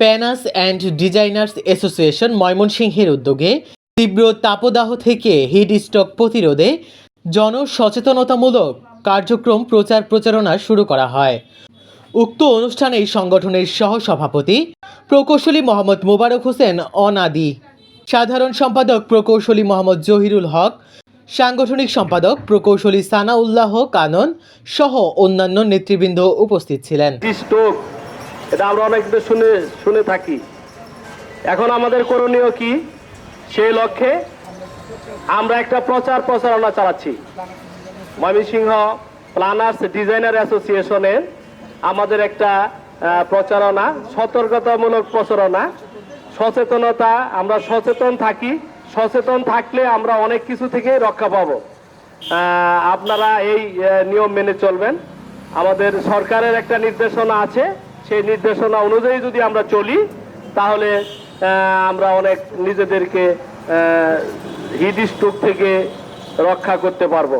প্যানাস and designers association ময়মনসিংহের উদ্যোগে তীব্র তাপদাহ থেকে হিট স্ট্রোক প্রতিরোধে জনসচেতনতামূলক কার্যক্রম প্রচার প্রচারণা শুরু করা হয়। উক্ত অনুষ্ঠানে সংগঠনের সহসভাপতি প্রকৌশলী মোহাম্মদ মোবারক হোসেন অনাদি, সাধারণ সম্পাদক প্রকৌশলী মোহাম্মদ জহিরুল হক, সাংগঠনিক সম্পাদক প্রকৌশলী সানাউল্লাহ কানন সহ অন্যান্য নেতৃবৃন্দ উপস্থিত ছিলেন। এটা আমরা অনেক শুনে শুনে থাকি। এখন আমাদের করণীয় কি? সেই লক্ষ্যে আমরা একটা প্রচার প্রচারণা চালাচ্ছি। ময়মনসিংহ প্ল্যানার্স ডিজাইনার অ্যাসোসিয়েশনের আমাদের একটা প্রচারণা, সতর্কতামূলক প্রচারণা। সচেতনতা, আমরা সচেতন থাকি। সচেতন থাকলে আমরা অনেক কিছু থেকে রক্ষা পাব। আপনারা এই নিয়ম মেনে চলবেন। আমাদের সরকারের একটা নির্দেশনা আছে। সেই নির্দেশনা অনুযায়ী যদি আমরা চলি, তাহলে আমরা অনেক নিজেদেরকে হিট স্ট্রোক থেকে রক্ষা করতে পারব।